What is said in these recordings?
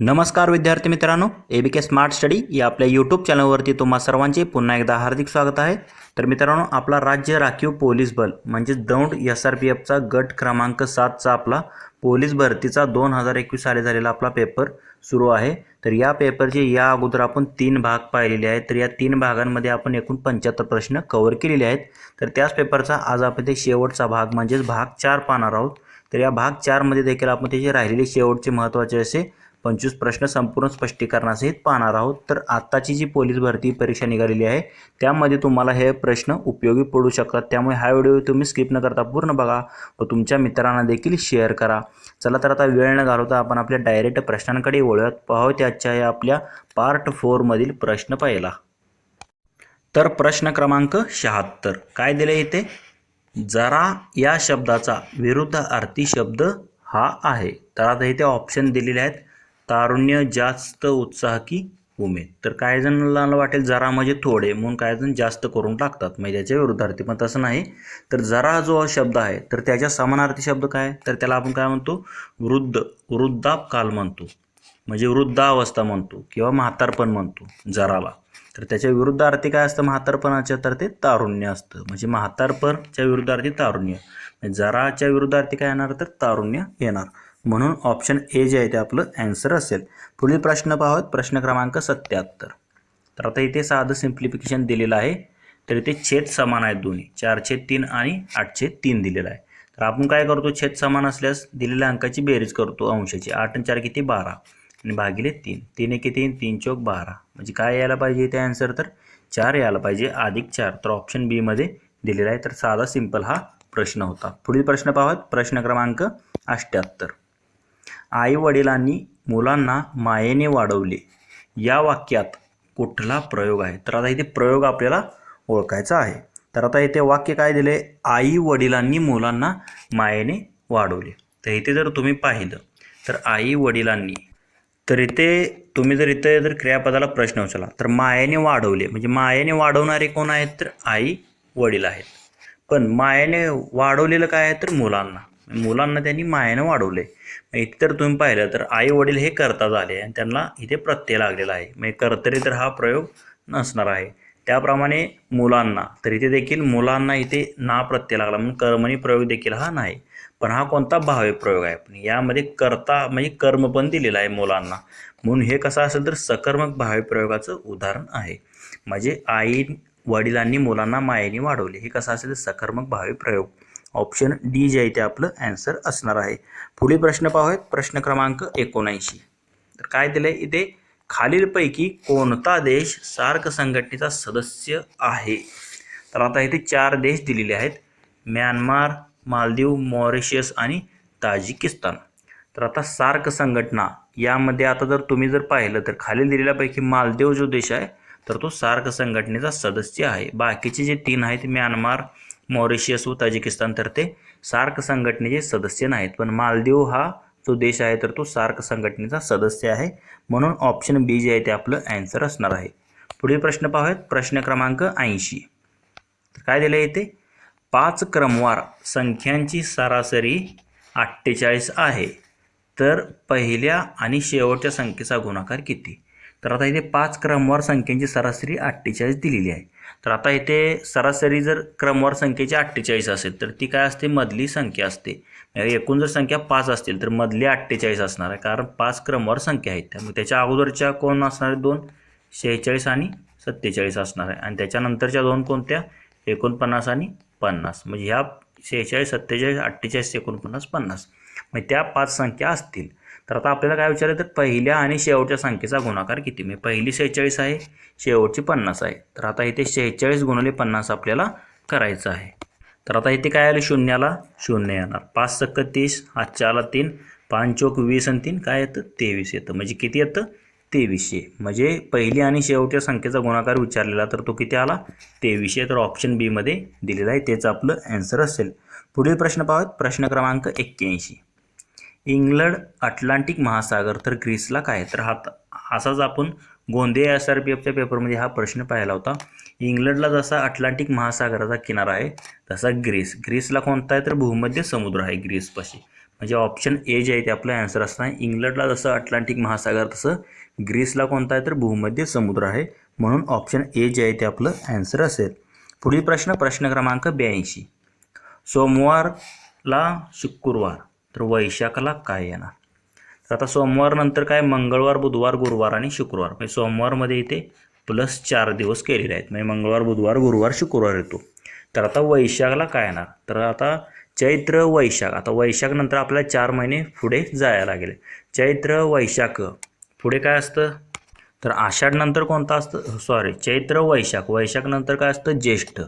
नमस्कार विद्यार्थी मित्रांनो ए बी के स्मार्ट स्टडी या आपल्या यूट्यूब चॅनलवरती तुम्हा सर्वांचे पुन्हा एकदा हार्दिक स्वागत आहे. तर मित्रांनो आपला राज्य राखीव पोलीस बल म्हणजेच दौंड एस आर पी एफचा गट क्रमांक सातचा आपला पोलीस भरतीचा दोन हजार एकवीस साली झालेला आपला पेपर सुरू आहे. तर या पेपरचे या अगोदर आपण तीन भाग पाहिलेले आहेत. तर या तीन भागांमध्ये आपण एकूण पंच्याहत्तर प्रश्न कव्हर केलेले आहेत. तर त्याच पेपरचा आज आपण ते शेवटचा भाग म्हणजेच भाग चार पाहणार आहोत. तर या भाग चारमध्ये देखील आपण त्याचे राहिलेले शेवटचे महत्त्वाचे असे पंचवीस प्रश्न संपूर्ण स्पष्टीकरणासहित पाहणार आहोत. तर आत्ताची जी पोलीस भरती परीक्षा निघालेली आहे त्यामध्ये तुम्हाला हे प्रश्न उपयोगी पडू शकतात. त्यामुळे हा व्हिडिओ तुम्ही स्किप न करता पूर्ण बघा व तुमच्या मित्रांना देखील शेअर करा. चला तर आता वेळ न घालवता आपण आपल्या डायरेक्ट प्रश्नांकडे वळूयात. पाहू त्याच्या या आपल्या पार्ट फोरमधील प्रश्न पाहिला. तर प्रश्न क्रमांक शहात्तर. काय दिले इथे? जरा या शब्दाचा विरुद्ध अर्थी शब्द हा आहे. तर आता इथे ऑप्शन दिलेले आहेत. तारुण्य जास्त उत्साह की उमेद. तर काही जणांना वाटेल जरा म्हणजे थोडे म्हणून काही जण जास्त करून टाकतात. म्हणजे त्याच्या विरुद्धार्थी पण तसं नाही. तर जरा जो शब्द आहे तर त्याच्या समानार्थी शब्द काय? तर त्याला आपण काय म्हणतो? वृद्ध वृद्धाप काल म्हणतो. म्हणजे वृद्धावस्था म्हणतो किंवा म्हातारपण म्हणतो जराला. तर त्याच्या विरुद्धार्थी काय असतं? म्हातारपणाच्या तर ते तारुण्य असतं. म्हणजे म्हातारपणच्या विरुद्धार्थी तारुण्य. जराच्या विरुद्धार्थी काय येणार? तर तारुण्य येणार. म्हणून ऑप्शन ए जे आहे ते आपलं ॲन्सर असेल. पुढील प्रश्न पाहत प्रश्न क्रमांक सत्याहत्तर. तर आता इथे साधं सिम्प्लिफिकेशन दिलेलं आहे. तर इथे छेद समान आहेत दोन्ही. चारशे तीन आणि आठशे तीन दिलेलं आहे. तर आपण काय करतो? छेद समान असल्यास दिलेल्या अंकाची बेरीज करतो अंशाची. आठ आणि चार किती? बारा. आणि भागिले तीन. तीन एक तीन तीन चौक बारा. म्हणजे काय यायला पाहिजे इथे आन्सर तर चार यायला पाहिजे. अधिक चार. तर ऑप्शन बीमध्ये दिलेला आहे. तर साधा सिंपल हा प्रश्न होता. पुढील प्रश्न पाहत प्रश्न क्रमांक अष्ट्याहत्तर आई वडिलांनी मुलांना मायेने वाढवले. या वाक्यात कुठला प्रयोग आहे? तर आता इथे प्रयोग आपल्याला ओळखायचा आहे. तर आता इथे वाक्य काय दिले? आई वडिलांनी मुलांना मायेने वाढवले. तर इथे जर तुम्ही पाहिलं तर आई वडिलांनी तर इथे तुम्ही जर इथे जर क्रियापदाला प्रश्न उचलला तर मायेने वाढवले. म्हणजे मायेने वाढवणारे कोण आहेत? तर आई वडील आहेत. पण मायेने वाढवलेलं काय आहे? तर मुलांना. मुलांना त्यांनी मायानं वाढवले इथे तर तुम्ही पाहिलं तर आई वडील हे करता झाले आणि त्यांना इथे प्रत्यय लागलेला आहे. म्हणजे कर्तरी तर हा प्रयोग नसणार आहे. त्याप्रमाणे मुलांना तर इथे देखील मुलांना इथे ना प्रत्यय लागला. म्हणून कर्मणी प्रयोग देखील हा नाही पण हा कोणता भावे प्रयोग आहे? पण यामध्ये कर्ता म्हणजे कर्म पण दिलेला आहे मुलांना. म्हणून हे कसं असेल तर सकर्मक भावे प्रयोगाचं उदाहरण आहे. म्हणजे आई वडिलांनी मुलांना मायेने वाढवले. हे कसं असेल तर सकर्मक भावे प्रयोग. ऑप्शन डी जे आहे ते आपलं ॲन्सर असणार आहे. पुढील प्रश्न पाहूयात. प्रश्न क्रमांक एकोणऐंशी. तर काय दिलं आहे इथे? खालीलपैकी कोणता देश सार्क संघटनेचा सदस्य आहे? तर आता इथे चार देश दिलेले आहेत. म्यानमार मालदीव मॉरिशियस आणि ताजिकिस्तान. तर आता सार्क संघटना यामध्ये आता जर तुम्ही जर पाहिलं तर खालील दिलेल्यापैकी मालदीव जो देश आहे तर तो सार्क संघटनेचा सदस्य आहे. बाकीचे जे तीन आहेत म्यानमार मॉरिशियस व ताजिकिस्तान तर ते सार्क संघटनेचे सदस्य नाहीत. पण मालदीव हा जो देश आहे तर तो सार्क संघटनेचा सदस्य आहे. म्हणून ऑप्शन बी जे आहे ते आपलं ॲन्सर असणार आहे. पुढील प्रश्न पाहूयात. प्रश्न क्रमांक ऐंशी. तर काय दिलं आहे पाच क्रमवार संख्यांची सरासरी अठ्ठेचाळीस आहे. तर पहिल्या आणि शेवटच्या संख्येचा गुणाकार किती? तर आता इथे पाच क्रमवार संख्यांची सरासरी अठ्ठेचाळीस दिलेली आहे. तर आता इथे सरासरी जर क्रमवार संख्येची अठ्ठेचाळीस असेल तर ती काय असते? मधली संख्या असते. म्हणजे एकूण जर संख्या पाच असतील तर मधली अठ्ठेचाळीस असणार आहे. कारण पाच क्रमवार संख्या आहेत. त्यामुळे त्याच्या अगोदरच्या कोण असणार आहेत? दोन शेहेचाळीस आणि सत्तेचाळीस असणार आहे. आणि त्याच्यानंतरच्या दोन कोणत्या? एकोणपन्नास आणि पन्नास. म्हणजे ह्या शेहेचाळीस सत्तेचाळीस अठ्ठेचाळीस एकोणपन्नास पन्नास. म्हणजे त्या पाच संख्या असतील. तर आता आपल्याला काय विचारायचं तर पहिल्या आणि शेवटच्या संख्येचा गुणाकार किती? म्हणजे पहिली शेहेचाळीस आहे शेवटची पन्नास आहे. तर आता इथे शेहेचाळीस गुणले पन्नास आपल्याला करायचं आहे. तर आता इथे काय आलं? शून्याला शून्य येणार. पाच सक्क तीस हातच्याला तीन पाच चौक वीस आणि तीन काय येतं? तेवीस येतं. म्हणजे किती येतं? तेवीसशे म्हणजे पहिली आणि शेवटच्या संख्येचा गुणाकार विचारलेला तर तो किती आला? तेवीसशे तर ऑप्शन बीमध्ये दिलेला आहे. तेच आपलं ॲन्सर असेल. पुढील प्रश्न पाहत प्रश्न क्रमांक एक्क्याऐंशी. इंग्लंड अटलांटिक महासागर तर ग्रीसला काय तर हा असाच आपण गोंदिया एस आर पी एफच्या पेपरमध्ये हा प्रश्न पाहिला होता. इंग्लंडला जसा अटलांटिक महासागराचा किनारा आहे तसा ग्रीस. ग्रीसला कोणता आहे तर भूमध्य समुद्र आहे ग्रीसपाशी. म्हणजे ऑप्शन ए जे आहे ते आपलं ॲन्सर असणार. आहे इंग्लंडला जसं अटलांटिक महासागर तसं ग्रीसला कोणता आहे तर भूमध्य समुद्र आहे म्हणून ऑप्शन ए जे आहे ते आपलं ॲन्सर असेल. पुढील प्रश्न प्रश्न क्रमांक ब्याऐंशी. सोमवारला शुक्रवार. तर वैशाखला काय येणार? तर आता सोमवार नंतर काय? मंगळवार बुधवार गुरुवार आणि शुक्रवार. म्हणजे सोमवारमध्ये इथे प्लस चार दिवस केलेले आहेत. म्हणजे मंगळवार बुधवार गुरुवार शुक्रवार येतो तर आता वैशाखला काय येणार? तर आता चैत्र वैशाख. आता वैशाखनंतर आपल्याला चार महिने पुढे जायला लागेल. चैत्र वैशाख. पुढे काय असतं? तर आषाढनंतर कोणतं असतं? सॉरी चैत्र वैशाख. वैशाखनंतर काय असतं? ज्येष्ठ.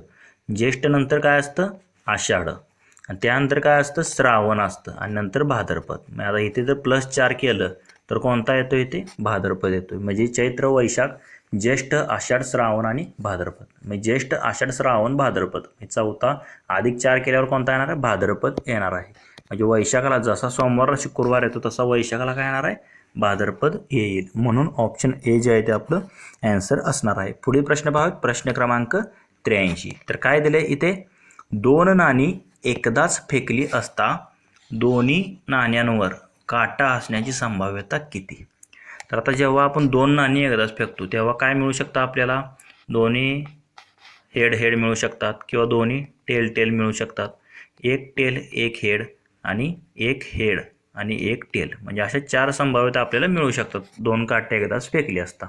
ज्येष्ठ नंतर काय असतं? आषाढ. आणि त्यानंतर काय असतं? श्रावण असतं आणि नंतर भाद्रपद. मग आता इथे जर प्लस चार केलं तर कोणता येतो इथे? भाद्रपद येतो म्हणजे चैत्र वैशाख ज्येष्ठ आषाढ श्रावण आणि भाद्रपद. म्हणजे ज्येष्ठ आषाढ श्रावण भाद्रपद. हे चौथा अधिक चार केल्यावर कोणता येणार आहे? भाद्रपद येणार आहे. म्हणजे वैशाखाला जसा सोमवारला शुक्रवार येतो तसा वैशाखाला काय येणार आहे? भाद्रपद येईल. म्हणून ऑप्शन ए जे आहे ते आपलं ॲन्सर असणार आहे. पुढील प्रश्न पाहूया प्रश्न क्रमांक त्र्याऐंशी. तर काय दिले इथे? दोन नाणी एकदाच फेकली असता दोन्ही नाण्यांवर काटा असण्याची संभाव्यता किती? तर आता जेव्हा आपण दोन नाणी एकदाच फेकतो तेव्हा काय मिळू शकतं आपल्याला? दोन्ही हेड हेड मिळू शकतात किंवा दोन्ही टेल टेल मिळू शकतात. एक टेल एक हेड आणि एक हेड आणि एक टेल. म्हणजे अशा चार संभाव्यता आपल्याला मिळू शकतात. दोन काटे एकदाच फेकली असता.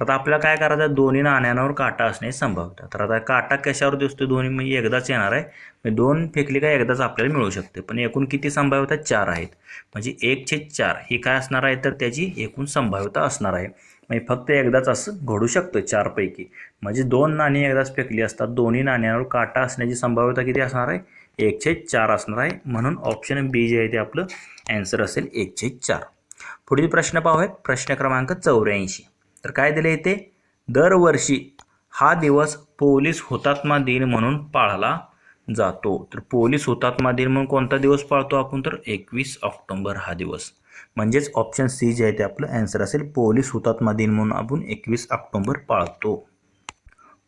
आता आपल्याला काय करायचं दोन्ही नाण्यांवर काटा असण्याची संभाव्यता तर आता काटा कशावर दिसतो दोन्ही म्हणजे एकदाच येणार आहे. म्हणजे दोन फेकली काय एकदाच आपल्याला मिळू शकते. पण एकूण किती संभाव्यता? चार आहेत. म्हणजे एक छेद चार. ही काय असणार आहे? तर त्याची एकूण संभाव्यता असणार आहे. म्हणजे फक्त एकदाच असं घडू शकतं चारपैकी. म्हणजे दोन नाणी एकदाच फेकली असतात. दोन्ही नाण्यांवर काटा असण्याची संभाव्यता किती असणार आहे? एक छेद चार असणार आहे. म्हणून ऑप्शन बी जे आहे ते आपलं ॲन्सर असेल एक छेद चार. पुढील प्रश्न पाहूयात. प्रश्न क्रमांक चौऱ्याऐंशी. तर काय दिले येते दरवर्षी हा दिवस पोलीस हुतात्मा दिन म्हणून पाळला जातो. तर पोलीस हुतात्मा दिन म्हणून कोणता दिवस पाळतो आपण? तर एकवीस ऑक्टोंबर हा दिवस. म्हणजेच ऑप्शन सी जे आहे ते आपलं ॲन्सर असेल. पोलीस हुतात्मा दिन म्हणून आपण एकवीस ऑक्टोंबर पाळतो.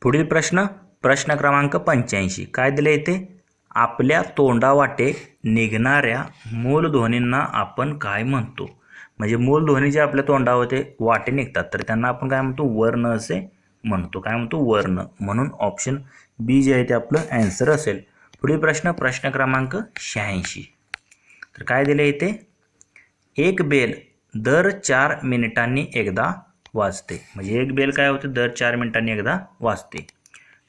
पुढील प्रश्न प्रश्न क्रमांक पंच्याऐंशी. काय दिले येते आपल्या तोंडावाटे निघणाऱ्या मूलध्वनींना आपण काय म्हणतो? म्हणजे मूलध्वनी जे आपल्या तोंडावर ते वाटे निघतात. तर त्यांना आपण काय म्हणतो? वर्ण असे म्हणतो. काय म्हणतो? वर्ण. म्हणून ऑप्शन बी जे आहे ते आपलं ॲन्सर असेल. पुढील प्रश्न प्रश्न क्रमांक शहाऐंशी. तर काय दिले इथे? एक बेल दर चार मिनिटांनी एकदा वाजते. म्हणजे एक बेल काय होते? दर चार मिनिटांनी एकदा वाजते.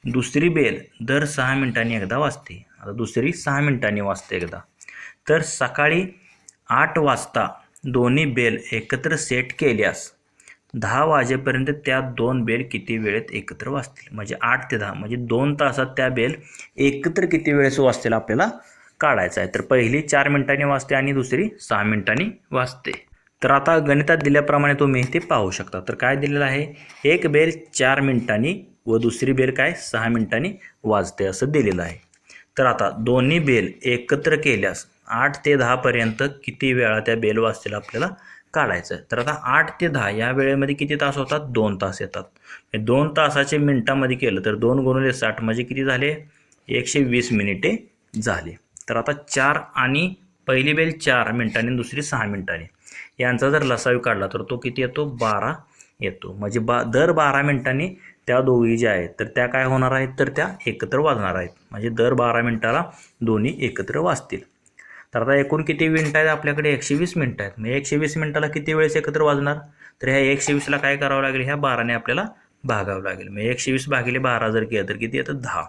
दुसरी बेल दर सहा मिनिटांनी एकदा वाजते. आता दुसरी सहा मिनिटांनी वाजते एकदा. तर सकाळी आठ वाजता दोन्ही बेल एकत्र सेट केल्यास दहा वाजेपर्यंत त्या दोन बेल किती वेळेत एकत्र वाजतील म्हणजे आठ ते दहा म्हणजे दोन तासात त्या बेल एकत्र किती वेळेस वाजतील आपल्याला काढायचं आहे. तर पहिली चार मिनिटांनी वाजते आणि दुसरी सहा मिनिटांनी वाजते तर आता गणितात दिल्याप्रमाणे तुम्ही ते पाहू शकता. तर काय दिलेलं आहे? एक बेल चार मिनिटांनी व दुसरी बेल काय? सहा मिनिटांनी वाजते असं दिलेलं आहे. तर आता दोन्ही बेल एकत्र केल्यास आठ ते दहापर्यंत किती वेळा त्या बेल वाजतील आपल्याला काढायचं आहे. तर आता आठ ते दहा या वेळेमध्ये किती तास होतात? दोन तास येतात. दोन तासाचे मिनटामध्ये केलं तर दोन गुणिले साठ म्हणजे किती झाले? एकशे वीस मिनिटे झाले. तर आता चार आणि पहिली बेल चार मिनिटांनी दुसरी सहा मिनिटांनी. यांचा जर लसावी काढला तर तो किती येतो? बारा येतो. म्हणजे बा दर बारा मिनिटांनी त्या दोघी ज्या आहेत तर त्या काय होणार आहेत? तर त्या एकत्र वाजणार आहेत. म्हणजे दर बारा मिनिटाला दोन्ही एकत्र वाजतील. तर आता एकूण किती मिनटं आहेत? आपल्याकडे एकशे वीस मिनटं आहेत. मग एकशे वीस मिनटाला किती वेळेस एकत्र वाजणार? तर ह्या एकशे वीसला काय करावं लागेल? ह्या बाराने आपल्याला भागावं लागेल. मग एकशे वीस भागिले बारा जर केलं तर किती येतं? दहा.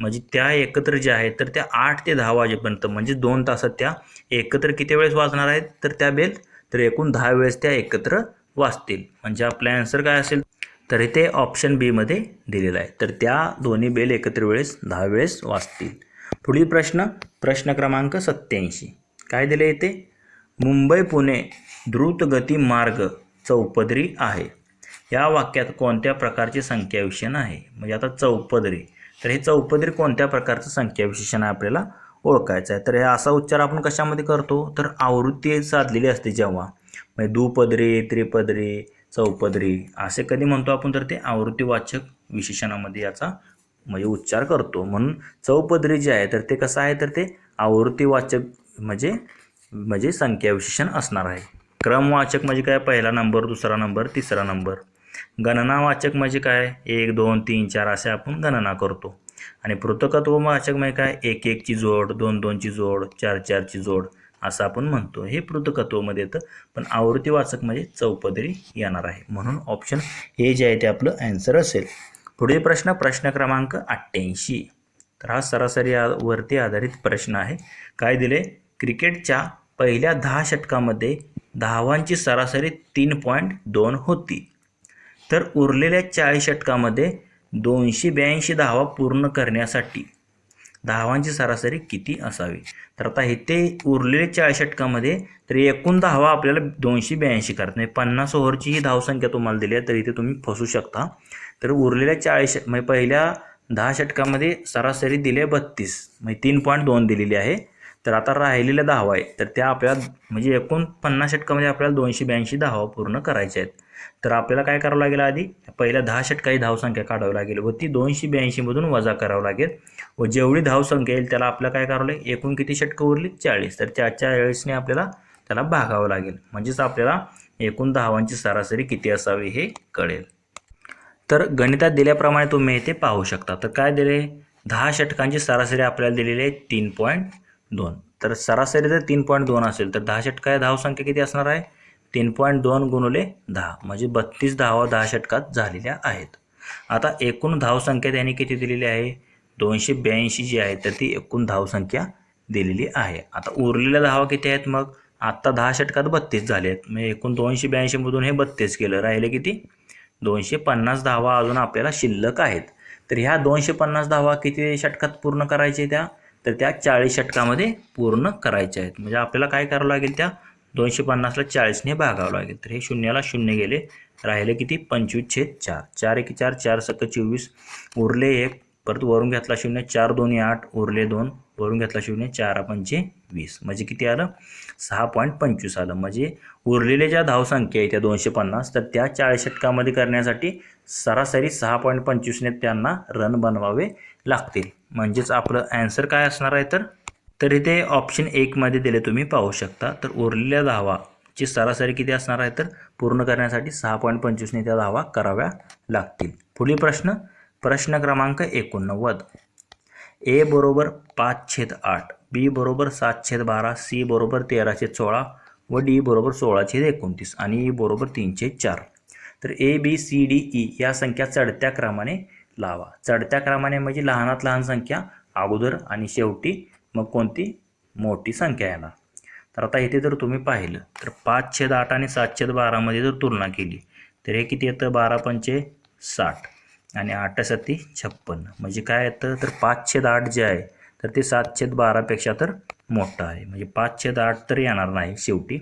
म्हणजे त्या एकत्र ज्या आहेत तर त्या आठ ते दहा वाजेपर्यंत म्हणजे दोन तासात त्या एकत्र किती वेळेस वाजणार आहेत? तर त्या बेल तर एकूण दहा वेळेस त्या एकत्र वाजतील. म्हणजे आपला आन्सर काय असेल? तर इथे ऑप्शन बीमध्ये दिलेलं आहे. तर त्या दोन्ही बेल एकत्र वेळेस दहा वेळेस वाजतील. पुढील प्रश्न प्रश्न क्रमांक सत्याऐंशी काय दिले येते मुंबई पुणे द्रुतगती मार्ग चौपदरी आहे. या वाक्यात कोणत्या प्रकारचे संख्याविशेषण आहे म्हणजे आता चौपदरी. तर हे चौपदरी कोणत्या प्रकारचं संख्या विशेषण आहे आपल्याला ओळखायचं आहे? तर हे असा उच्चार आपण कशामध्ये करतो? तर आवृत्ती साधलेली असते जेव्हा. म्हणजे दुपदरी त्रिपदरी चौपदरी असे कधी म्हणतो आपण? तर ते आवृत्तीवाचक विशेषणामध्ये याचा म्हणजे उच्चार करतो. म्हणून चौपदरी जे आहे तर ते कसं आहे तर ते आवृत्तीवाचक म्हणजे म्हणजे संख्या विशेषण असणार आहे. क्रमवाचक म्हणजे काय? पहिला नंबर दुसरा नंबर तिसरा नंबर. गणनावाचक म्हणजे काय? एक दोन तीन चार असे आपण गणना करतो. आणि पृथकत्व वाचक म्हणजे काय? एक एकची जोड दोन दोनची जोड चार चारची जोड असं आपण म्हणतो. हे पृथकत्वमध्ये येतं पण आवृत्ती वाचक म्हणजे चौपदरी येणार आहे. म्हणून ऑप्शन हे जे आहे ते आपलं ॲन्सर असेल. पुढील प्रश्न प्रश्न क्रमांक अठ्ठ्याऐंशी. तर हा सरासरी वरती आधारित प्रश्न आहे. काय दिले? क्रिकेटच्या पहिल्या दहा षटकामध्ये धावांची सरासरी तीन पॉईंट दोन होती. तर उरलेल्या चाळीस षटकामध्ये दोनशे ब्याऐंशी धावा पूर्ण करण्यासाठी धावांची सरासरी किती असावी? तर आता इथे उरलेले चाळीस षटकामध्ये तर एकूण धावा आपल्याला दोनशे ब्याऐंशी करत नाही पन्नास ओव्हरची ही धावसंख्या तुम्हाला दिली आहे तर इथे तुम्ही फसू शकता. तर उरलेल्या चाळीस म्हणजे पहिल्या दहा षटकामध्ये सरासरी दिली आहे बत्तीस म्हणजे तीन पॉईंट दोन दिलेली आहे. तर आता राहिलेल्या धावा आहे. तर त्या आपल्याला म्हणजे एकूण पन्नास षटकामध्ये आपल्याला दोनशे ब्याऐंशी धावा पूर्ण करायच्या आहेत. तर आपल्याला काय करावं लागेल आधी? पहिल्या दहा षटकाची धावसंख्या काढावी लागेल व ती दोनशे ब्याऐंशीमधून वजा करावं लागेल. व जेवढी धावसंख्या येईल त्याला आपल्याला काय करावं लागेल? एकूण किती षटकं उरली? चाळीस. तर त्या चाळीसने आपल्याला त्याला भागावं लागेल. म्हणजेच आपल्याला एकूण धावांची सरासरी किती असावी हे कळेल. तर गणितात दिल्याप्रमाणे तुम्ही इथे पाहू शकता. तर काय दिले? दहा षटकांची सरासरी आपल्याला दिलेली आहे तीन पॉईंट दोन. तर सरासरी जर तीन पॉईंट दोन असेल तर दहा षटका धावसंख्या किती असणार आहे? तीन पॉईंट दोन गुणुले दहा. म्हणजे बत्तीस धावा दहा षटकात झालेल्या आहेत. आता एकूण धावसंख्या त्यांनी किती दिलेली आहे? दोनशे ब्याऐंशी जी आहे तर ती एकूण धावसंख्या दिलेली आहे. आता उरलेल्या धावा किती आहेत मग? आत्ता दहा षटकात बत्तीस झाले आहेत म्हणजे एकूण दोनशे ब्याऐंशीमधून हे बत्तीस केलं. राहिले किती? दोनशे पन्नास धावा अजून आपल्याला शिल्लक आहेत. तर ह्या दोनशे पन्नास धावा किती षटकात पूर्ण करायचे त्या? तर त्या चाळीस षटकामध्ये पूर्ण करायच्या आहेत. म्हणजे आपल्याला काय करावं लागेल त्या? दोनशे पन्नासला चाळीसने भागावं लागेल. तर हे शून्याला शून्य गेले. राहिले किती? पंचवीस छेद चार. चार एक चार चार सत्तर चोवीस. उरले एक. परत वरून घेतला शून्य. चार दोन्ही आठ. उरले दोन. वरून घेतला शून्य चार पंचे वीस. म्हणजे किती आलं? सहा पॉईंट पंचवीस आलं. म्हणजे उरलेल्या ज्या धावसंख्या आहे त्या दोनशे पन्नास तर त्या चाळीस षटकामध्ये करण्यासाठी सरासरी सहा पॉईंट पंचवीसने त्यांना रन बनवावे लागतील. म्हणजेच आपलं ॲन्सर काय असणार आहे तर? तर इथे ऑप्शन एकमध्ये दिले तुम्ही पाहू शकता. तर उरलेल्या धावाची सरासरी किती असणार आहे तर? पूर्ण करण्यासाठी सहा पॉईंट पंचवीसने त्या धावा कराव्या लागतील. पुढील प्रश्न प्रश्न क्रमांक एकोणनव्वद. ए बरोबर पाच छेद आठ बी बरोबर सात छेद बारा सी बरोबर तेराशे सोळा व डी बरोबर सोळा छेद एकोणतीस आणि ई बरोबर तीनशे चार. तर A B C D E या संख्या चढत्या क्रमाने लावा. चढत्या क्रमाने म्हणजे लहानात लहान संख्या अगोदर आणि शेवटी मग कोणती? मोठी संख्या येणार. तर आता इथे जर तुम्ही पाहिलं तर पाच छेद आठ आणि सात छेद बारामध्ये जर तुलना केली तर हे किती येतं? बारा पंचे साठ. आणि आठ सत्ती छप्पन्न म्हणजे काय येतं तर पाच छेद आठ जे आहे तर ते सात छेद बारापेक्षा तर मोठं आहे. म्हणजे पाच छेद आठ तर येणार नाही शेवटी.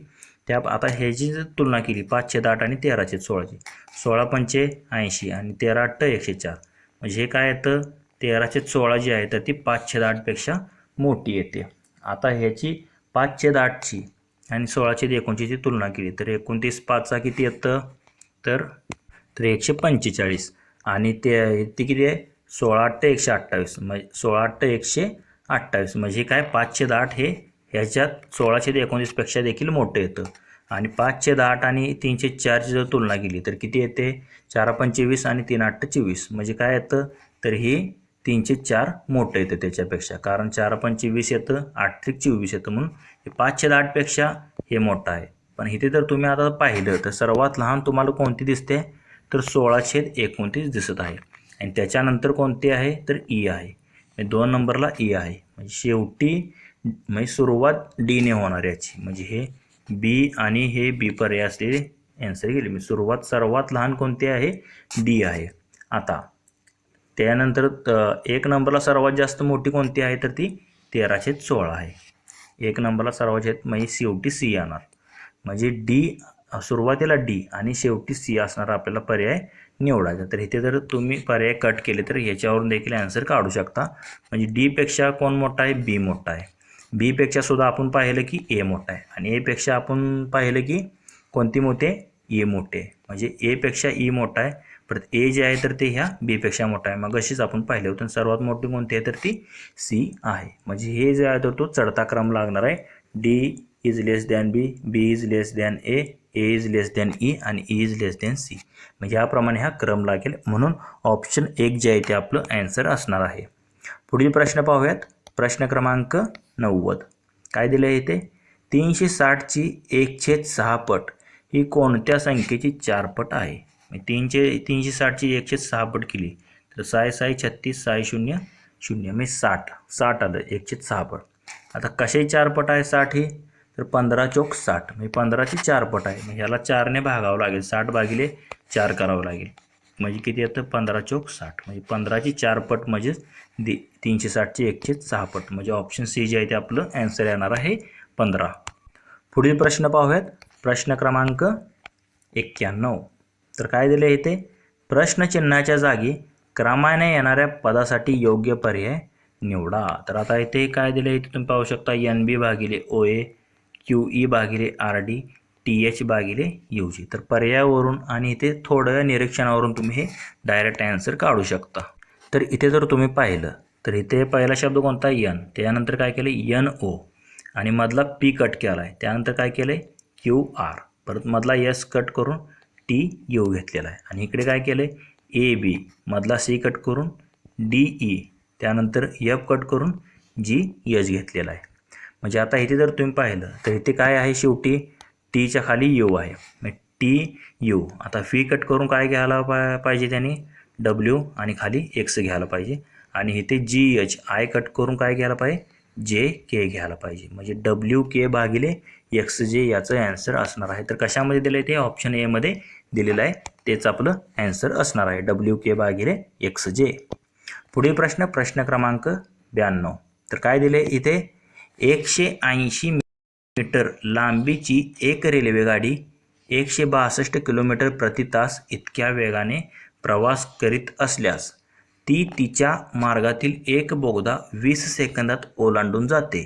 त्या आता ह्याची जर तुलना केली पाच छेद आठ आणि तेरा छेद सोळाची. सोळा पंचे ऐंशी आणि तेरा आठ एकशे चार. म्हणजे हे काय येतं? तेरा छेद सोळा जी आहे तर ती पाच छेद आठपेक्षा मोठी येते. आता ह्याची पाच छेद आठची आणि सोळा छेद तुलना केली तर एकोणतीस पाचचा किती येतं? तर तर एकशे पंचेचाळीस. आणि ते ती किती आहे? सोळा आठ ते एकशे अठ्ठावीस. म्हणजे सोळा आठ ते एकशे अठ्ठावीस. म्हणजे काय? पाचशे आठ हे ह्याच्यात सोळाशे ते एकोणीसपेक्षा देखील मोठं येतं. आणि पाचशे आठ आणि तीनशे चारची जर तुलना केली तर किती येते? चार पंचवीस आणि तीन आठ चोवीस. म्हणजे काय येतं? तर ही तीनशे चार मोठं येतं त्याच्यापेक्षा. कारण चार पंचवीस येतं आठ त्रिक चोवीस येतं. म्हणून हे पाचशे आठपेक्षा हे मोठं आहे. पण इथे जर तुम्ही आता पाहिलं तर सर्वात लहान तुम्हाला कोणती दिसते? तर सोळाशे एकोणतीस दिसत आहे. आणि त्याच्यानंतर कोणती आहे? तर ई आहे. म्हणजे दोन नंबरला ई आहे. म्हणजे शेवटी म्हणजे सुरुवात डीने होणार याची. म्हणजे हे बी आणि हे बी पर्याय असलेले ॲन्सर गेले. म्हणजे सुरुवात सर्वात लहान कोणती आहे? डी आहे. आता त्यानंतर त- एक नंबरला सर्वात जास्त मोठी कोणती आहे? तर ती तेराशे सोळा आहे. एक नंबरला सर्वात म्हणजे शेवटी सी येणार. म्हणजे डी सुरुवातीला डी आणि शेवटी सी असणारा आपल्याला पर्याय निवडायचा. तर इथे जर तुम्ही पर्याय कट केले तर ह्याच्यावरून देखील ॲन्सर काढू शकता. म्हणजे डीपेक्षा कोण मोठा आहे? बी मोठा आहे. बीपेक्षा सुद्धा आपण पाहिलं की ए मोठा आहे. आणि एपेक्षा आपण पाहिलं की कोणती मोठे? ए मोठे. आहे म्हणजे एपेक्षा ई मोठा आहे. परत ए जे आहे तर ते ह्या बीपेक्षा मोठा आहे. मग अशीच आपण पाहिले. होतं सर्वात मोठी कोणती आहे? तर ती सी आहे. म्हणजे हे जे आहे तर तो चढता क्रम लागणार आहे. D is less than B B is less than A A is less than E आणि E is less than C म्हणजे याप्रमाणे हा क्रम लागेल म्हणून ऑप्शन एक जे आहे ते आपलं ॲन्सर असणार आहे. पुढील प्रश्न पाहूयात. प्रश्न क्रमांक नव्वद. काय दिलं आहे इथे? तीनशे साठची एक छेद सहा पट ही कोणत्या संख्येची चार पट आहे? म्हणजे तीनशे तीनशे साठची एकशे सहा पट केली. तर साय साय छत्तीस साय शून्य शून्य. म्हणजे साठ. साठ आलं. एकशे सहा पट. आता कसे चार पट आहे साठ ही? तर पंधरा चौक साठ. म्हणजे पंधराची चार पट आहे. मग ह्याला चारने भागावं लागेल. साठ भागिले चार करावं लागेल. म्हणजे किती येतं? पंधरा चौक साठ. म्हणजे पंधराची चार पट म्हणजेच दि तीनशे साठचे एकशे सहा पट. म्हणजे ऑप्शन सी जे आहे ते आपलं ॲन्सर येणार आहे पंधरा. पुढील प्रश्न पाहूयात. प्रश्न क्रमांक एक्क्याण्णव. तर काय दिले इथे? प्रश्नचिन्हाच्या जागी क्रमाने येणाऱ्या पदासाठी योग्य पर्याय निवडा. तर आता इथे काय दिले? इथे तुम्ही पाहू शकता एन बी भागिले ओ ए क्यू ई भागिले आर डी टी एच भागिले यू जी. तर पर्यायावरून आणि इथे थोड्या निरीक्षणावरून तुम्ही हे डायरेक्ट ॲन्सर काढू शकता. तर इथे जर तुम्ही पाहिलं तर इथे पहिला शब्द कोणता? यन त्यानंतर काय केलं? N O. आणि मधला पी कट केला आहे त्यानंतर काय केलं आहे क्यू आर. परत मधला यस कट करून टी यू घेतलेला आहे. आणि इकडे काय केलं आहे ए बी. मधला सी कट करून डी ई. त्यानंतर एफ कट करून जी यच घेतलेला आहे. म्हणजे आता इथे जर तुम्ही पाहिलं तर इथे काय आहे शेवटी? टीच्या खाली यू आहे. म्हणजे टी यू आता फी कट करून काय घ्यायला पा पाहिजे त्याने? डब्ल्यू आणि खाली एक्स घ्यायला पाहिजे. आणि इथे जी एच आय कट करून काय घ्यायला पाहिजे? जे के घ्यायला पाहिजे. म्हणजे डब्ल्यू के भागिले एक्स जे याचं ॲन्सर असणार आहे. तर कशामध्ये दिलं आहे ते ऑप्शन एमध्ये दिलेलं आहे. तेच आपलं ॲन्सर असणार आहे. डब्ल्यू के भागिले एक्स जे पुढील प्रश्न प्रश्न क्रमांक ब्याण्णव. तर काय दिले इथे? एकशे ऐंशी मीटर लांबीची एक रेल्वेगाडी एकशे बासष्ट किलोमीटर प्रति तास इतक्या वेगाने प्रवास करीत असल्यास ती तिच्या मार्गातील एक बोगदा वीस सेकंदात ओलांडून जाते.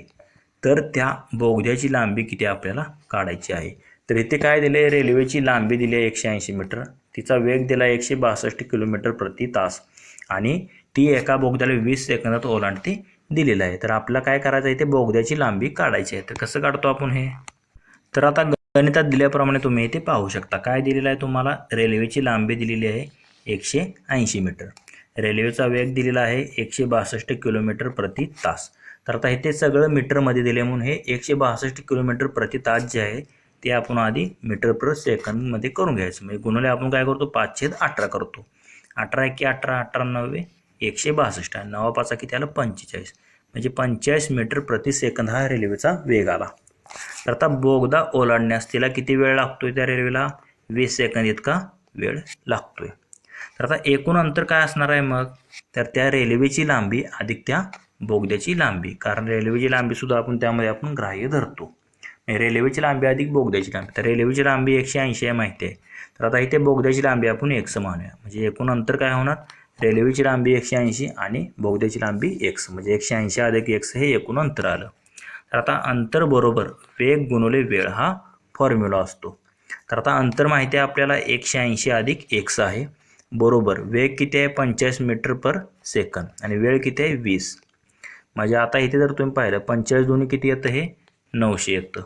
तर त्या बोगद्याची लांबी किती आपल्याला काढायची आहे? तर इथे काय दिले रेल्वेची लांबी दिली आहे एकशे ऐंशी मीटर. तिचा वेग दिला एकशे बासष्ट किलोमीटर प्रति तास. आणि ती एका बोगद्याला वीस सेकंदात ओलांडते. दिलेलं आहे. तर आपल्याला काय करायचं आहे ते बोगद्याची लांबी काढायची आहे. तर कसं काढतो आपण हे? तर आता गणितात दिल्याप्रमाणे तुम्ही इथे पाहू शकता. काय दिलेलं आहे तुम्हाला? रेल्वेची लांबी दिलेली आहे एकशे ऐंशी मीटर. रेल्वेचा वेग दिलेला आहे एकशे बासष्ट किलोमीटर प्रति तास. तर आता हे ते सगळं मीटरमध्ये दिले म्हणून हे एकशे बासष्ट किलोमीटर प्रति तास जे आहे ते आपण आधी मीटर पर सेकंदमध्ये करून घ्यायचं. म्हणजे गुणवले आपण काय करतो? पाचशे अठरा करतो. अठरा एके अठरा अठरा नव्वे एकशे बासष्ट आणि नवा पाचा किती आला? पंचेचाळीस. म्हणजे पंचेचाळीस मीटर प्रति सेकंद हा रेल्वेचा वेग आला. तर आता बोगदा ओलांडण्यास तिला किती वेळ लागतोय त्या रेल्वेला वीस सेकंद इतका वेळ लागतोय. तर आता एकूण अंतर काय असणार आहे मग? तर त्या रेल्वेची लांबी अधिक त्या बोगद्याची लांबी. कारण रेल्वेची लांबीसुद्धा आपण त्यामध्ये आपण ग्राह्य धरतो. म्हणजे रेल्वेची लांबी अधिक बोगद्याची लांबी. तर रेल्वेची लांबी एकशे ऐंशी आहे माहिती आहे. तर आता इथे बोगद्याची लांबी आपण एक समानूया म्हणजे एकूण अंतर काय होणार? रेल्वेची लांबी एकशे ऐंशी आणि बोगद्याची लांबी एक्स म्हणजे एकशे ऐंशी अधिक एक्स हे एकूण अंतर आलं. तर आता अंतर बरोबर वेग गुणवले वेळ हा फॉर्म्युला असतो. तर आता अंतर माहिती आहे आपल्याला एकशे ऐंशी अधिक एक्स आहे. बरोबर वेग किती आहे? पंचेचाळीस मीटर पर सेकंद आणि वेळ किती आहे? वीस. म्हणजे आता इथे जर तुम्ही पाहिलं पंचेचाळीस दोन्ही किती येतं? हे नऊशे येतं.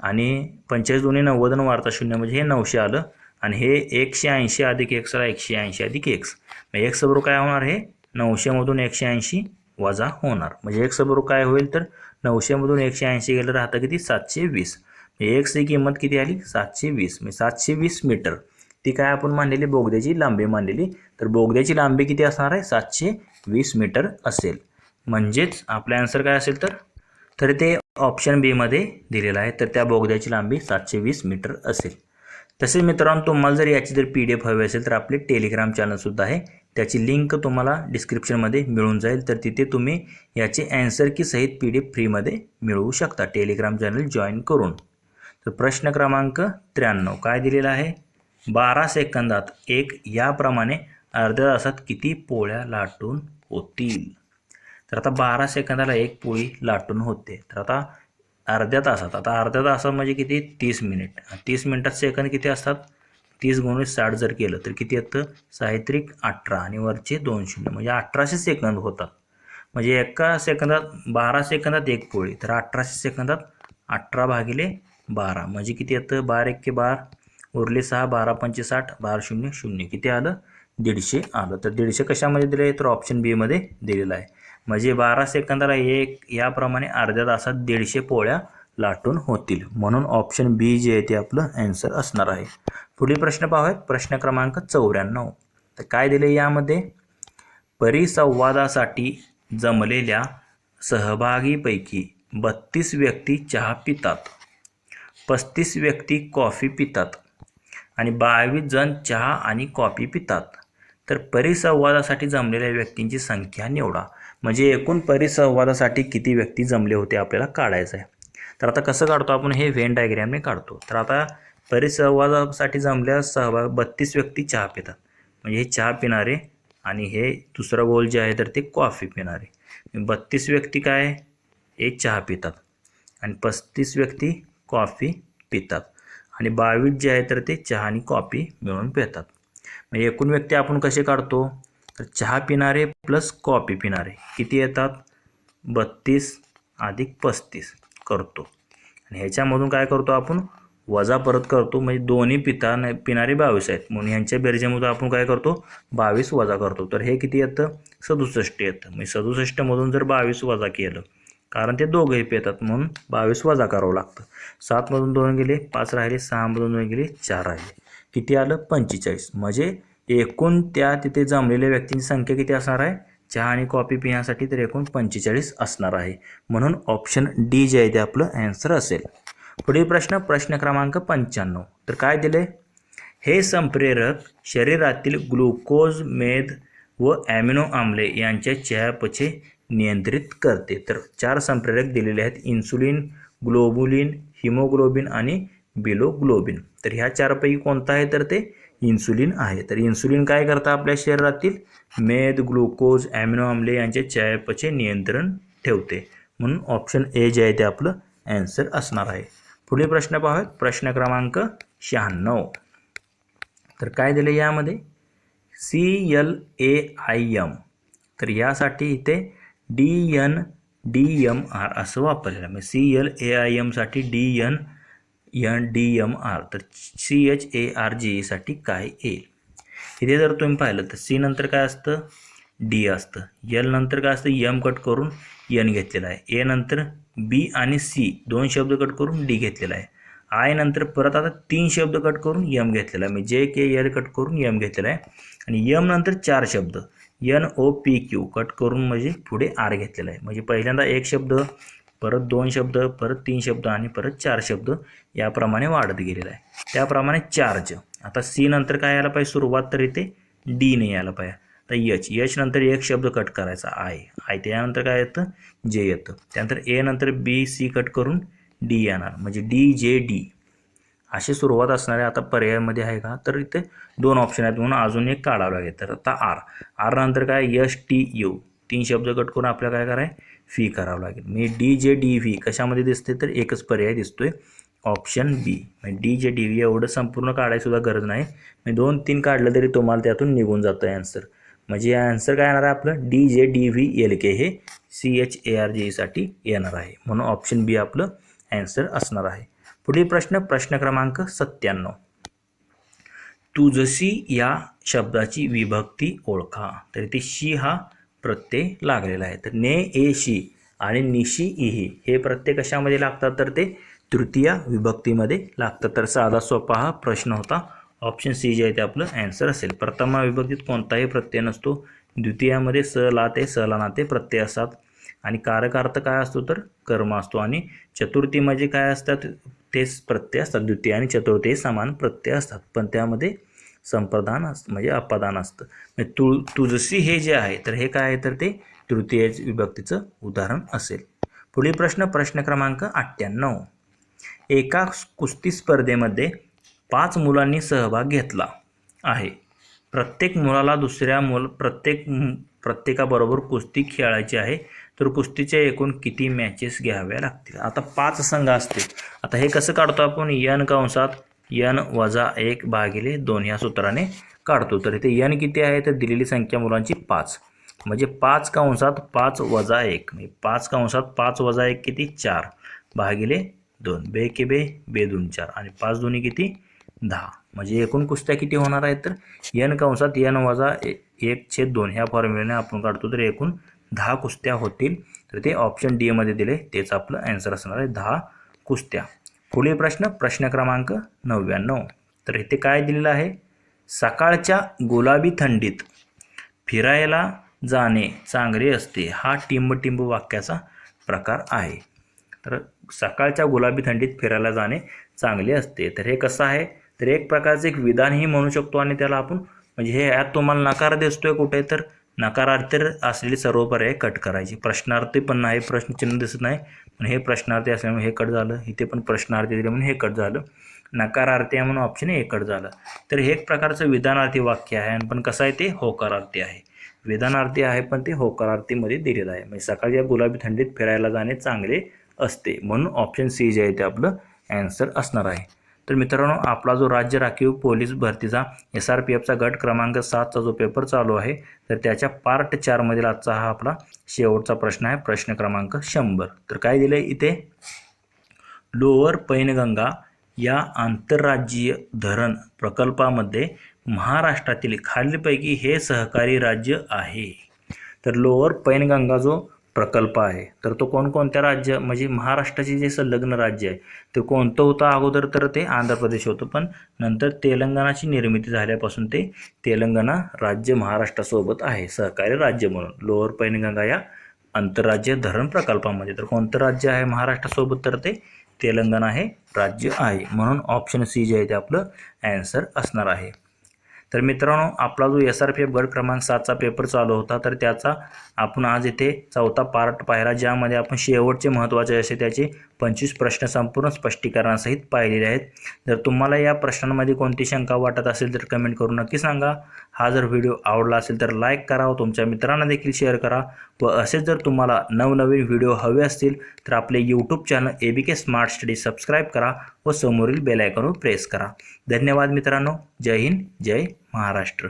आणि पंचेचाळीस दोन्ही नव्वद वाढता शून्य म्हणजे हे नऊशे आलं. आणि हे एकशे ऐंशी अधिक एक्सला एकशे ऐंशी अधिक एक्स. म्हणजे एक्स बरोबर काय होणार हे नऊशेमधून एकशे ऐंशी वजा होणार. म्हणजे एक्स बरोबर काय होईल तर? नऊशेमधून एकशे ऐंशी गेलं राहतं किती? सातशे वीस. एक्सची किंमत किती आली? सातशे वीस. म्हणजे सातशे वीस मीटर. ती काय आपण मानलेली बोगद्याची लांबी मानलेली तर बोगद्याची लांबी किती असणार आहे? सातशे वीस मीटर असेल. म्हणजेच आपला आन्सर काय असेल तर? तर ते ऑप्शन बीमध्ये दिलेलं आहे. तर त्या बोगद्याची लांबी सातशे वीस मीटर असेल. तसेच मित्रांनो तुम्हाला जर याची जर पी डी एफ हवी असेल तर आपले टेलिग्राम चॅनलसुद्धा आहे. त्याची लिंक तुम्हाला डिस्क्रिप्शनमध्ये मिळून जाईल. तर तिथे तुम्ही याचे अँसर की सहित पी डी एफ फ्रीमध्ये मिळवू शकता. टेलिग्राम चॅनल जॉईन करून. तर प्रश्न क्रमांक त्र्याण्णव. काय दिलेला आहे? बारा सेकंदात एक. याप्रमाणे अर्ध्या तासात किती पोळ्या लाटून होतील? तर आता बारा सेकंदाला एक पोळी लाटून होते. तर आता अर्ध्या तासात. आता अर्ध्या तासात म्हणजे किती? तीस मिनिट. तीस मिनिटात सेकंद किती असतात? तीस गुणिले साठ जर केलं तर किती येतं? साहित्रिक अठरा आणि वरचे दोन शून्य. म्हणजे अठराशे सेकंद होतात. म्हणजे एका सेकंदात बारा सेकंदात एक पोळी. तर अठराशे सेकंदात अठरा भागिले बारा. म्हणजे किती येतं? बारा एक्के बार. उरले सहा बारा पंचे साठ बारा शून्य शून्य. किती आलं? दीडशे आलं. तर दीडशे कशामध्ये दिलं? आहे तर ऑप्शन बीमध्ये दिलेलं आहे. म्हणजे बारा सेकंदाला एक याप्रमाणे अर्ध्या तासात दीडशे पोळ्या लाटून होतील. म्हणून ऑप्शन बी जे आहे ते आपलं ॲन्सर असणार आहे. पुढील प्रश्न पाहूयात. प्रश्न क्रमांक चौऱ्याण्णव. तर काय दिले यामध्ये? परिसंवादासाठी जमलेल्या सहभागीपैकी बत्तीस व्यक्ती चहा पितात. पस्तीस व्यक्ती कॉफी पितात. आणि बावीस जण चहा आणि कॉफी पितात. तर परिसंवादासाठी जमलेल्या व्यक्तींची संख्या निवडा. म्हणजे एकूण परिसंवादासाठी किती व्यक्ती जमले होते आपल्याला काढायचं आहे तर आता कसं काढतो आपण? हे व्हेन डायग्रॅमने काढतो. तर आता परिसंवादासाठी जमल्या सहभाग बत्तीस व्यक्ती चहा पितात. म्हणजे हे चहा पिणारे आणि हे दुसरं गोल जे आहे तर ते कॉफी पिणारे. बत्तीस व्यक्ती काय? हे चहा पितात. आणि पस्तीस व्यक्ती कॉफी पितात. आणि बावीस जे आहे तर ते चहा आणि कॉफी मिळून पितात. म्हणजे एकूण व्यक्ती आपण कसे काढतो? तर चहा पिणारे प्लस कॉफी पिणारे किती येतात? बत्तीस अधिक पस्तीस करतो. आणि ह्याच्यामधून काय करतो आपण? वजा परत करतो. म्हणजे दोन्ही पिता पिणारे बावीस आहेत. म्हणून ह्यांच्या बेरजेमधून आपण काय करतो? बावीस वजा करतो. तर हे किती येतं? सदुसष्ट येतं. म्हणजे सदुसष्टमधून जर बावीस वजा केलं कारण ते दोघंही पितात म्हणून बावीस वजा करावं लागतं. सातमधून दोन गेले पाच राहिले सहामधून दोन गेले चार राहिले. किती आलं? पंचेचाळीस. म्हणजे एकूण त्या तिथे जमलेल्या व्यक्तींची संख्या किती असणार आहे? चहा आणि कॉफी पिण्यासाठी तर एकूण पंचेचाळीस असणार आहे. म्हणून ऑप्शन डी जे आहे ते आपलं ॲन्सर असेल. पुढील प्रश्न प्रश्न क्रमांक पंच्याण्णव. तर काय दिले हे संप्रेरक शरीरातील ग्लुकोज मेद व ॲमिनो आम्ले यांच्या चयापचे नियंत्रित करते. तर चार संप्रेरक दिलेले आहेत. इन्सुलिन ग्लोबुलिन हिमोग्लोबिन आणि बिलोग्लोबिन. तर ह्या चारपैकी कोणता आहे तर ते इन्सुलिन आहे. तर इन्सुलिन काय करतं आपल्या शरीरातील? मेद ग्लुकोज ॲमिनो आम्ले यांचे चयापचे नियंत्रण ठेवते. म्हणून ऑप्शन ए जे आहे ते आपलं ॲन्सर असणार आहे. पुढील प्रश्न पाहूयात. प्रश्न क्रमांक शहाण्णव. तर काय दिले यामध्ये? C L A I M तर यासाठी इथे D N D M R असं वापरलेलं आहे. म्हणजे C L A I एमसाठी D N N D M R तर C H A R G ईसाठी काय येईल इथे जर तुम्ही पाहिलं तर सी नंतर काय असतं? डी असतं. एल नंतर काय असतं? एम कट करून एन घेतलेलं आहे. ए नंतर बी आणि सी दोन शब्द कट करून डी घेतलेला आहे. आय नंतर परत आता तीन शब्द कट करून यम घेतलेला आहे. म्हणजे जे के एल कट करून यम घेतलेला आहे. आणि यम नंतर चार शब्द. N O P Q cut करून म्हणजे पुढे आर घेतलेला आहे. म्हणजे पहिल्यांदा एक शब्द परत दोन शब्द परत तीन शब्द आणि परत चार शब्द याप्रमाणे वाढत गेलेला आहे. त्याप्रमाणे चार्ज आता सी नंतर काय यायला पाहिजे? सुरुवात तर इथे डीने यायला पाहिजे. तर यच यच नंतर एक शब्द कट करायचा. आय आय त्यानंतर काय येतं? जे येतं. त्यानंतर ए नंतर बी सी कट करून डी येणार. म्हणजे डी जे डी अशी सुरुवात असणारे आता पर्यायामध्ये आहे का? तर इथे दोन ऑप्शन आहेत म्हणून अजून एक काढावं लागेल. तर आता आर आर नंतर काय? यश टी यू तीन शब्द कट करून आपल्याला काय करायचं फी करावं लागेल. म्हणजे डी जे डी व्ही कशामध्ये दिसते तर एकच पर्याय दिसतोय. Option B. म्हणजे डी जे डी व्ही एवढं संपूर्ण काढायसुद्धा गरज नाही. म्हणजे दोन तीन काढलं तरी तुम्हाला त्यातून निघून जातं आहे आन्सर म्हणजे आन्सर काय येणार आहे आपलं? D J D V L के हे C H A R J ईसाठी येणार आहे. म्हणून ऑप्शन बी आपलं ॲन्सर असणार आहे. पुढील प्रश्न प्रश्न क्रमांक सत्त्याण्णव. तुझशी या शब्दाची विभक्ती ओळखा तर ती शी हा प्रत्यय लागलेला आहे. तर ने ए शी आणि निशी इही हे प्रत्यय कशामध्ये लागतात तर ते तृतीय विभक्तीमध्ये लागतात. तर साधा सोपा हा प्रश्न होता. ऑप्शन सी जे आहे ते आपलं ॲन्सर असेल. प्रथमा विभक्तीत कोणताही प्रत्यय नसतो. द्वितीयामध्ये स ला ते स ला नाते प्रत्यय असतात. आणि कारकार्थ काय असतो तर कर्म असतो. आणि चतुर्थी म्हणजे काय असतात? तेच प्रत्यय असतात. द्वितीय आणि चतुर्थी हे समान प्रत्यय असतात. पण त्यामध्ये संप्रदान असतं म्हणजे अपादान असतं. म्हणजे तुळ तुझसी हे जे आहे तर हे काय आहे तर ते तृतीय विभक्तीचं उदाहरण असेल. पुढील प्रश्न प्रश्न क्रमांक अठ्ठ्याण्णव. एका कुस्ती स्पर्धेमध्ये पाच मुलांनी सहभाग घेतला आहे. प्रत्येक मुलाला दुसऱ्या मुल प्रत्येक प्रत्येकाबरोबर कुस्ती खेळायची आहे तर कुस्तीच्या एकूण किती मॅचेस घ्याव्या लागतील? आता पाच संघ असतील. आता हे कसं काढतो आपण? यन कंसात यन वजा एक भागिले दोन या सूत्राने काढतो. तर इथे यन किती आहे? तर दिलेली संख्या मुलांची पाच. म्हणजे पाच कंसात पाच वजा एक. म्हणजे पाच कंसात पाच वजा एक किती? चार. भागिले दोन. बे के बे बे दोन चार. आणि पाच दोन्ही किती? दहा. म्हणजे एकूण कुस्त्या किती होणार आहेत तर? यन कंसात यन वजा ए- एक छेद दोन. ह्या फॉर्म्युलेने आपण काढतो तर एकूण दहा कुस्त्या होतील. तर ते ऑप्शन डी एमध्ये दिले. तेच आपलं ॲन्सर असणार आहे दहा कुस्त्या. पुढील प्रश्न प्रश्न क्रमांक नव्याण्णव. तर इथे काय दिलेलं आहे? सकाळच्या गुलाबी थंडीत फिरायला जाणे चांगले असते हा टिंब वाक्याचा प्रकार आहे. तर सकाळच्या गुलाबी थंडीत फिरायला जाणे चांगले असते. तर हे कसं आहे? तर एक प्रकारचं एक विधानही म्हणू शकतो आणि त्याला आपण म्हणजे हे यात तुम्हाला नकार दिसतोय कुठे तर नकारार्थी असलेली सर्व पर्याय कट करायची. प्रश्नार्थी पण नाही प्रश्नचिन्ह दिसत नाही. पण हे प्रश्नार्थी असल्यामुळे हे कट झालं इथे पण प्रश्नार्थी दिले म्हणून हे कट झालं. नकारार्थी आहे म्हणून ऑप्शन हे कट झालं. तर हे एक प्रकारचं विधानार्थी वाक्य आहे आणि पण कसं आहे ते? होकारार्थी आहे. विधानार्थी आहे पण ते होकारार्थीमध्ये दिलेलं आहे. म्हणजे सकाळच्या गुलाबी थंडीत फिरायला जाणे चांगले असते म्हणून ऑप्शन सी जे आहे ते आपलं ॲन्सर असणार आहे. तर मित्रांनो आपला जो राज्य राखीव पोलीस भरतीचा एस आर पी एफचा गट क्रमांक सातचा जो पेपर चालू आहे तर त्याच्या पार्ट चारमधील आजचा हा आपला शेवटचा प्रश्न आहे प्रश्न क्रमांक शंभर. तर काय दिलं आहे इथे? लोअर पैनगंगा या आंतरराज्यीय धरण प्रकल्पामध्ये महाराष्ट्रातील खालीलपैकी हे सहकारी राज्य आहे. तर लोअर पैनगंगा जो प्रकल्प आहे. तर तो कोणकोणत्या राज्य म्हणजे महाराष्ट्राचे जे संलग्न राज्य आहे ते कोणतं होतं अगोदर तर ते आंध्र प्रदेश होतं पण नंतर तेलंगणाची निर्मिती झाल्यापासून ते तेलंगणा राज्य महाराष्ट्रासोबत आहे सहकारी राज्य म्हणून. लोअर पैनगंगा या आंतरराज्य धरण प्रकल्पामध्ये. तर कोणतं राज्य आहे महाराष्ट्रासोबत तर ते तेलंगणा हे राज्य आहे. म्हणून ऑप्शन सी जे आहे ते आपलं ॲन्सर असणार आहे. तर मित्रांनो आपला जो एस आर पी एफ गट क्रमांक सातचा पेपर चालू होता तर त्याचा आपण आज इथे चौथा पार्ट पाहिला ज्यामध्ये आपण शेवटचे महत्त्वाचे असे त्याचे पंचवीस प्रश्न संपूर्ण स्पष्टीकरणासहित पाहिलेले आहेत. जर तुम्हाला या प्रश्नांमध्ये कोणती शंका वाटत असेल तर कमेंट करून नक्की सांगा. हा जर व्हिडिओ आवडला असेल तर लाईक करा व तुमच्या मित्रांना देखील शेअर करा व असेच जर तुम्हाला नवनवीन व्हिडिओ हवे असतील तर आपले YouTube channel A B K smart study subscribe करा व समोरील बेल आयकॉनवर प्रेस करा. धन्यवाद मित्रांनो. जय हिंद. जय महाराष्ट्र.